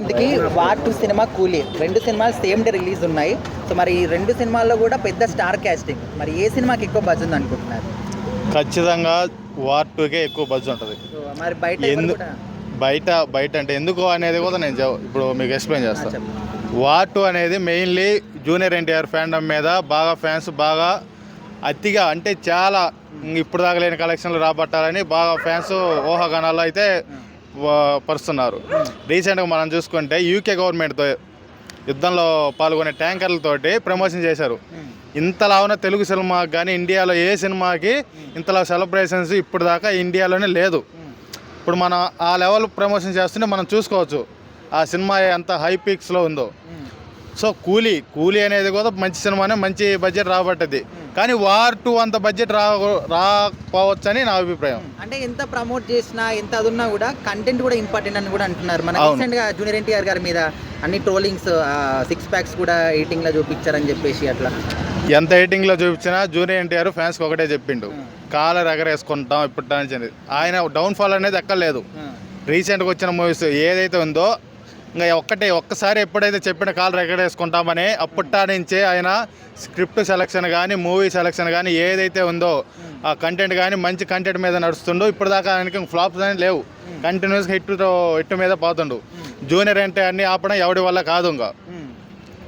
ఇంతకీ war two cinema Coolie. రెండు సినిమాలు సేమ్ డే రిలీజ్ ఉన్నాయి. సో మరి ఈ రెండు సినిమాల్లో కూడా పెద్ద స్టార్ కాస్టింగ్ మరి ఏ సినిమాకి ఎక్కువ బజ్ ఉంది అనుకుంటున్నారు? ఖచ్చితంగా వార్ టూకే ఎక్కువ బజ్ ఉంటుంది. మరి బయట బయట బయట అంటే ఎందుకు అనేది కూడా నేను ఇప్పుడు మీకు ఎక్స్ప్లెయిన్ చేస్తాను. వార్ టూ అనేది మెయిన్లీ జూనియర్ ఎన్టీఆర్ ఫ్యాండమ్ మీద బాగా ఫ్యాన్స్ బాగా అతిగా అంటే చాలా ఇప్పుడు దాకా లేని కలెక్షన్లు రాబట్టాలని బాగా ఫ్యాన్స్ ఊహాగానాల్లో అయితే పరుస్తున్నారు. రీసెంట్గా మనం చూసుకుంటే యూకే గవర్నమెంట్తో యుద్ధంలో పాల్గొనే ట్యాంకర్లతోటి ప్రమోషన్ చేశారు. ఇంతలా ఉన్న తెలుగు సినిమాకి కానీ ఇండియాలో ఏ సినిమాకి ఇంతలా సెలబ్రేషన్స్ ఇప్పుడు దాకా ఇండియాలోనే లేదు. ఇప్పుడు మనం ఆ లెవెల్ ప్రమోషన్ చేస్తుంటే మనం చూసుకోవచ్చు. ఆ సినిమా ఎంత హై పీక్స్లో ఉందో. సో కూలీ కూలీ అనేది కూడా మంచి సినిమానే మంచి బడ్జెట్ రాబట్టది. కానీ వార్ టూ అంత బడ్జెట్ రా రాకపోవచ్చు అని నా అభిప్రాయం. అంటే ఎంత ప్రమోట్ చేసినా ఎంత అది ఉన్నా కూడా కంటెంట్ కూడా ఇంపార్టెంట్ అని కూడా అంటున్నారు. మన అవును. రీసెంట్గా జూనియర్ ఎన్టీఆర్ గారి మీద అన్ని ట్రోలింగ్స్ సిక్స్ ప్యాక్స్ కూడా ఎయిటింగ్లో చూపించారని చెప్పేసి అట్లా. ఎంత ఎయిటింగ్లో చూపించినా జూనియర్ ఎన్టీఆర్ ఫ్యాన్స్కి ఒకటే చెప్పిండు. కాలర్ ఎగరేసుకుంటాం ఇప్పుడు అనేది ఆయన డౌన్ఫాల్ అనేది ఎక్కలేదు రీసెంట్గా వచ్చిన మూవీస్ ఏదైతే ఉందో ఇంకా ఒక్కటే ఒక్కసారి ఎప్పుడైతే చెప్పిన కాల్ రికార్డ్ వేసుకుంటామని అప్పటా నుంచే ఆయన స్క్రిప్ట్ సెలెక్షన్ కానీ మూవీ సెలెక్షన్ కానీ ఏదైతే ఉందో ఆ కంటెంట్ కానీ మంచి కంటెంట్ మీద నడుస్తుండో ఇప్పుడు దాకా ఆయనకి ఫ్లాప్స్ అని లేవు. కంటిన్యూస్గా హిట్ హిట్ మీద పోతుండు. జూనియర్ అంటే అన్ని ఆపడం ఎవడి వల్ల కాదు ఇంకా.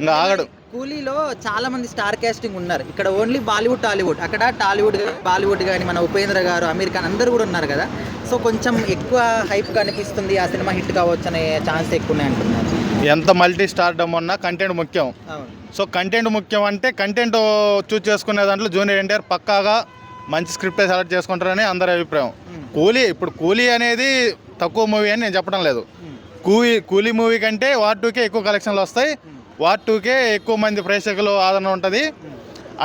ఇంకా ఆగడు. కూలీలో చాలా మంది స్టార్ కాస్టింగ్ ఉన్నారు. ఇక్కడ ఓన్లీ బాలీవుడ్ టాలీవుడ్. అక్కడ టాలీవుడ్ బాలీవుడ్ కానీ మన ఉపేంద్ర గారు అమీర్ ఖాన్ అందరూ కూడా ఉన్నారు కదా. సో కొంచెం ఎక్కువ హైప్ కనిపిస్తుంది ఆ సినిమా హిట్ కావచ్చు అనే ఛాన్స్ ఎక్కువ ఉన్నాయి అంటున్నారు. ఎంత మల్టీ స్టార్డమ్ ఉన్నా కంటెంట్ ముఖ్యం. సో కంటెంట్ ముఖ్యం అంటే కంటెంట్ చూస్ చేసుకునే దాంట్లో జూనియర్ ఎన్టీఆర్ పక్కాగా మంచి స్క్రిప్ట్ సెలెక్ట్ చేసుకుంటారని అందరి అభిప్రాయం. కూలీ ఇప్పుడు కూలీ అనేది తక్కువ మూవీ అని నేను చెప్పడం లేదు. కూలీ కూలీ మూవీ కంటే వార్ టూకే ఎక్కువ కలెక్షన్లు వస్తాయి. Hmm. వార్ టూకే ఎక్కువ మంది ప్రేక్షకులు ఆదరణ ఉంటుంది.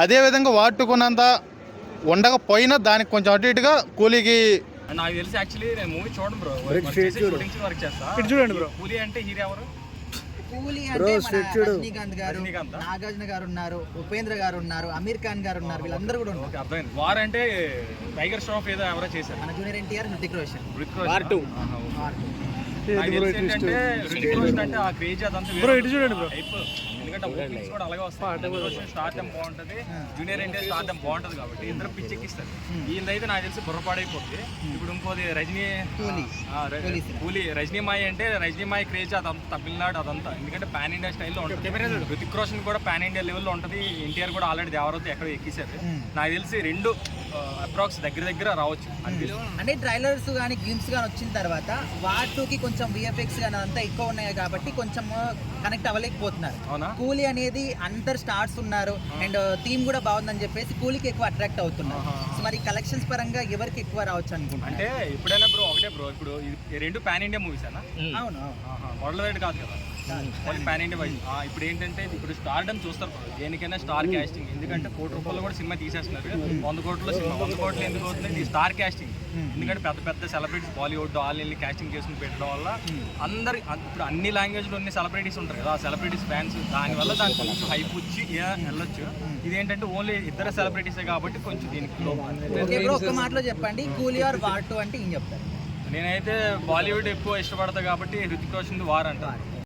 అదేవిధంగా వార్ టూ కొన్నంత ఉండకపోయినా దానికి కొంచెం అటు ఇటుగా కూలీకి నాకు తెలిసి యాక్చువల్లీ నేను మూవీ చూడను బ్రో షూటింగ్స్ వర్క్ చేస్తా చూడండి bro. కూలీ అంటే హీరో ఎవరు కూలీ అంటే మన రజనీకాంత్ గారు? నాగార్జున గారు ఉన్నారు ఉపేంద్ర గారు ఉన్నారు అమీర్ ఖాన్ గారు ఉన్నారు వీళ్ళందరూ కూడా ఉన్నారు అర్థమైంది వార్ అంటే టైగర్ ష్రాఫ్ ఏదో ఎవరో చేశారు మన జూనియర్ ఎన్టీఆర్ హృతిక్ రోషన్ హృతిక్ రోషన్. ఆహా, ఓకే. అంటే ఆ క్రేజ్ అదంతా వేరే ఇటు చూడండి bro. ఎందుకంటే ఓపెనింగ్స్ కూడా అలాగే వస్తాయి. స్టార్టం బాగుంటది జూనియర్ ఎన్టీఆర్ స్టార్టం బాగుంటది కాబట్టి ఇద్దరు పిచ్చెక్కిస్తారు వీళ్ళైతే నాకు తెలిసి బుర్రపాడైపోద్ది. ఇప్పుడు ఇంకోది రజనీ కూలీ. రజనీమాయి అంటే రజనీమాయి క్రేజ్ అదంతా తమిళనాడు అదంతా. ఎందుకంటే పాన్ ఇండియా స్టైల్లో ఉంటుంది. హృతిక్ రోషన్ కూడా పాన్ ఇండియా లెవెల్లో ఉంటుంది. ఎన్టీఆర్ కూడా ఆల్రెడీ దేవరతో ఎక్కడ ఎక్కిశారు. నాకు తెలిసి రెండు అప్రాక్స్ దగ్గర దగ్గర రావచ్చు. అంటే ట్రైలర్స్ కానీ గేమ్స్ కానీ వచ్చిన తర్వాత వాటికి కొంచెం విఎఫ్ఎక్స్ కానీ అంతా ఎక్కువ ఉన్నాయి కాబట్టి కొంచెం కనెక్ట్ అవ్వలేకపోతున్నారు. అవునా? కూలీ అనేది అందరు స్టార్స్ ఉన్నారు అండ్ థీమ్ కూడా బాగుందని చెప్పేసి కూలీకి ఎక్కువ అట్రాక్ట్ అవుతున్నారు. సో మరి కలెక్షన్స్ పరంగా ఎవరికి ఎక్కువ రావచ్చు అనుకుంటున్నారు? అంటే ఎప్పుడైనా బ్రో ఒకటే బ్రో ఇప్పుడు రెండు పాన్ ఇండియా మూవీస్ అన్న అవును వరల్డ్ వైడ్ కాదు కదా. పాన్ ఇండియా వైజ్ ఇప్పుడు ఏంటంటే ఇప్పుడు స్టార్డమ్ చూస్తారు. దేనికైనా స్టార్ కాస్టింగ్ ఎందుకంటే కోటి రూపాయలు కూడా సినిమా తీసేస్తున్నారు. వంద కోట్ల సినిమా వంద కోట్లు ఎందుకు అవుతుంది ఈ స్టార్ కాస్టింగ్ ఎందుకంటే పెద్ద పెద్ద సెలబ్రిటీస్ బాలీవుడ్ వాళ్ళని కాస్టింగ్ చేసుకుని పెట్టడం వల్ల అందరి ఇప్పుడు అన్ని లాంగ్వేజ్లో ఉన్న సెలబ్రిటీస్ ఉంటారు కదా ఆ సెలబ్రిటీస్ ఫ్యాన్స్ దానివల్ల దానికి కొంచెం హైప్ వచ్చి వెళ్ళొచ్చు. ఇదేంటంటే ఓన్లీ ఇద్దరు సెలబ్రిటీసే కాబట్టి కొంచెం దీనికి ఒక్క మాటలో చెప్పండి. కూలీ ఆర్ వార్ టూ అంటే ఏం చెప్తారు? నేనైతే బాలీవుడ్ ఎక్కువ ఇష్టపడతా కాబట్టి హృతిక్ రోషన్ వార్ అంటాను.